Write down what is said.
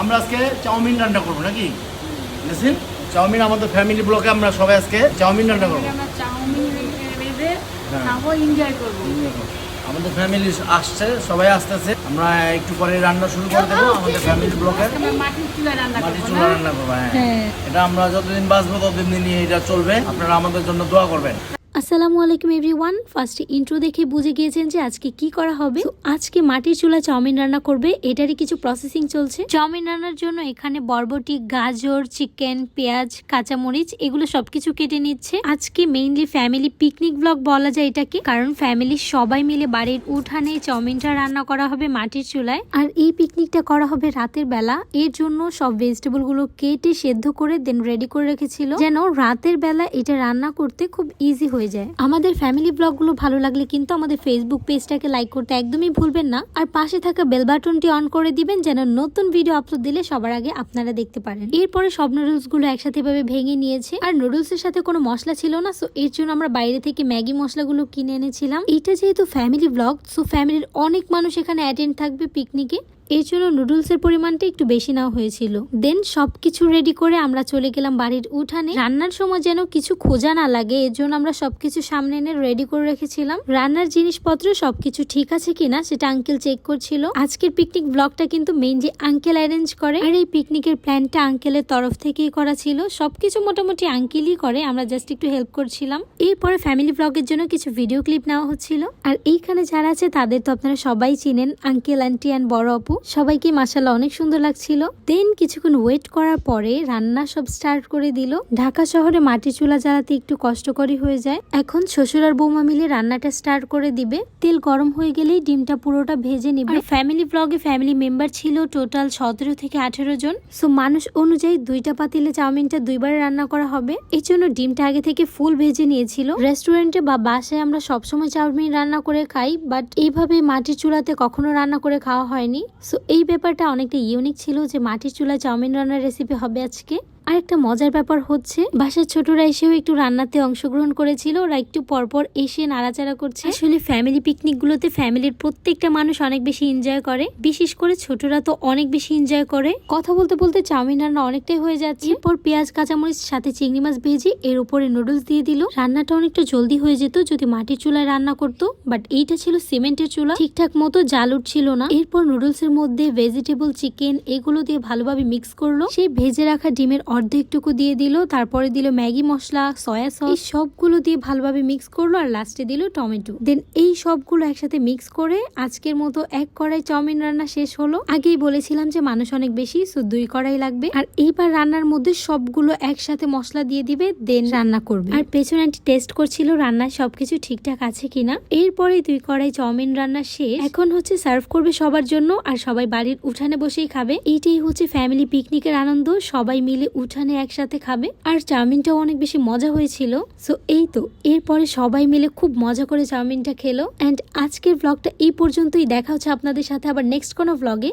আমরা আজকে চাউমিন রান্না করব নাকি? নাসিম চাউমিন আমাদের ফ্যামিলি ব্লকে আমরা সবাই আজকে চাউমিন রান্না করব। হ্যাঁ। আমাদের ফ্যামিলি আসছে সবাই আসতেছে। আমরা একটু পরে রান্না শুরু করে দেবো আমাদের ফ্যামিলি ব্লকে মাটির চুলা রান্না করব হ্যাঁ। হ্যাঁ। এটা আমরা যতদিন বাঁচবো ততদিন নিয়ে এটা চলবে। আপনারা আমাদের জন্য দোয়া করবেন। আসসালামু আলাইকুম এভরিওয়ান। ফার্স্টে ইন্ট্রো দেখে বুঝে গিয়েছেন যে আজকে কি করা হবে। আজকে মাটির চুলা চাউমিন রান্না করবে। এটারই কিছু প্রসেসিং চলছে। চাউমিন রান্নার জন্য এখানে বরবটি, গাজর চিকেন পেঁয়াজ, কাঁচামরিচ এগুলো সবকিছু কেটে নিচ্ছে। আজকে মেইনলি ফ্যামিলি পিকনিক ব্লগ বলা যায় এটাকে। কারণ ফ্যামিলি সবাই মিলে বাড়ির উঠানে চাউমিনটা রান্না করা হবে মাটির চুলায়। আর এই পিকনিকটা করা হবে রাতের বেলা। এর জন্য সব ভেজিটেবলগুলো কেটে সেদ্ধ করে দেন রেডি করে রেখেছিল। যেন রাতের বেলা এটা রান্না করতে খুব ইজি হয়ে যায়। আমাদের ফ্যামিলি ব্লগগুলো ভালো লাগলে কিন্তু আমাদের ফেসবুক পেজটাকে লাইক করতে একদমই ভুলবেন না। আর পাশে থাকা বেল বাটনটি অন করে দিবেন যেন নতুন ভিডিও আপলোড দিলে সবার আগে আপনারা দেখতে পারেন। এরপরে সব নুডলসগুলো একসাথে ভাবে ভেঙে নিয়েছে। আর নুডলস এর সাথে কোনো মশলা ছিল না সো এর জন্য আমরা বাইরে থেকে ম্যাগি মশলাগুলো কিনে এনেছিলাম। এটা যেহেতু ফ্যামিলি ব্লগ সো ফ্যামিলির অনেক মানুষ এখানে অ্যাটেন্ড থাকবে পিকনিকে এর জন্য নুডলসের পরিমাণটা একটু বেশি নেওয়া হয়েছিল। দেন সবকিছু রেডি করে আমরা চলে গেলাম বাড়ির উঠানে। রান্নার সময় যেন কিছু খোঁজা না লাগে এর জন্য আমরা সবকিছু সামনে এনে রেডি করে রেখেছিলাম। রান্নার জিনিসপত্র সবকিছু ঠিক আছে কিনা সেটা আঙ্কেল চেক করছিল। আজকের পিকনিক ব্লগটা কিন্তু মেইন যে আঙ্কেল অ্যারেঞ্জ করে, আর এই পিকনিকের প্ল্যানটা আঙ্কেলের তরফ থেকেই করা ছিল। সবকিছু মোটামুটি আঙ্কেলই করে, আমরা জাস্ট একটু হেল্প করছিলাম। এরপরে ফ্যামিলি ব্লগের জন্য কিছু ভিডিও ক্লিপ নেওয়া হচ্ছিল। আর এইখানে যারা আছে তাদের তো আপনারা সবাই চিনেন আঙ্কেল আন্টি অ্যান্ড বড় আপু। সবাইকে মাসাল্লাহ অনেক সুন্দর লাগছিল। দেন কিছুক্ষণ ওয়েট করার পরে রান্না সব স্টার্ট করে দিল। ঢাকা শহরে মাটি চুলা জ্বালাতে একটু কষ্টকরই হয়ে যায়। এখন শ্বশুর আর বৌমা মিলে রান্নাটা স্টার্ট করে দিবে। তেল গরম হয়ে গেলেই ডিমটা পুরোটা ভেজে নিবে। ফ্যামিলি ব্লগে ফ্যামিলি মেম্বার ছিল টোটাল সতেরো থেকে আঠেরো জন। সো মানুষ অনুযায়ী দুইটা পাতিলে চাউমিনটা দুইবার রান্না করা হবে। এই জন্য ডিমটা আগে থেকে ফুল ভেজে নিয়েছিল। রেস্টুরেন্টে বা বাসায় আমরা সবসময় চাউমিন রান্না করে খাই বাট এইভাবে মাটির চুলাতে কখনো রান্না করে খাওয়া হয়নি। সো এই ব্যাপারটা অনেকটা ইউনিক ছিল যে মাটির চুলা চাউমিন রান্নার রেসিপি হবে আজকে। আর একটা মজার ব্যাপার হচ্ছে, বাসার ছোটরা এসেও একটু রান্নাতে অংশগ্রহণ করেছিল। ওরা একটু পরপর এসে নাড়াচাড়া করছে। আসলে ফ্যামিলি পিকনিক গুলোতে ফ্যামিলির প্রত্যেকটা মানুষ অনেক বেশি এনজয় করে। বিশেষ করে ছোটরা তো অনেক বেশি এনজয় করে। কথা বলতে বলতে চাউমিন রান্না অনেকটাই হয়ে যাচ্ছে। এরপর পেঁয়াজ, কাঁচামরিচ, সাথে চিংড়ি মাছ ভেজে এর উপরে নুডলস দিয়ে দিল। রান্নাটা অনেকটা জলদি হয়ে যেত যদি মাটির চুলায় রান্না করতো বাট এইটা ছিল সিমেন্টের চুলা। ঠিকঠাক মতো জাল উঠছিল না। এরপর নুডলস এর মধ্যে ভেজিটেবল চিকেন এগুলো দিয়ে ভালোভাবে মিক্স করল। সেই ভেজে রাখা ডিমের অর্ধেকটুকু দিয়ে দিল, তারপরে দিল ম্যাগি মশলা, সয়া সস। সবগুলো দিয়ে ভালোভাবে মিক্স করল আর লাস্টে দিল টমেটো। দেন এই সবগুলো একসাথে মিক্স করে আজকের মতো এক কড়াই চাউমিন রান্না শেষ হলো। আগেই বলেছিলাম যে মানুষ অনেক বেশি সো দুই কড়াই লাগবে। আর এইবার রান্নার মধ্যে সবগুলো একসাথে মশলা দিয়ে দিবে দেন রান্না করবে। আর পেছনে আন্টি টেস্ট করছিল রান্নায় সবকিছু ঠিকঠাক আছে কিনা। এরপরে দুই কড়াই চাউমিন রান্না শেষ। এখন হচ্ছে সার্ভ করবে সবার জন্য, আর সবাই বাড়ির উঠানে বসেই খাবে। এইটাই হচ্ছে ফ্যামিলি পিকনিকের আনন্দ, সবাই মিলে উঠানে একসাথে খাবে। আর চাউমিনটাও অনেক বেশি মজা হয়েছিল। সো এই তো, এরপরে সবাই মিলে খুব মজা করে চাউমিনটা খেলো। অ্যান্ড আজকের ব্লগটা এই পর্যন্তই। দেখা হচ্ছে আপনাদের সাথে আবার নেক্সট কোনো ব্লগে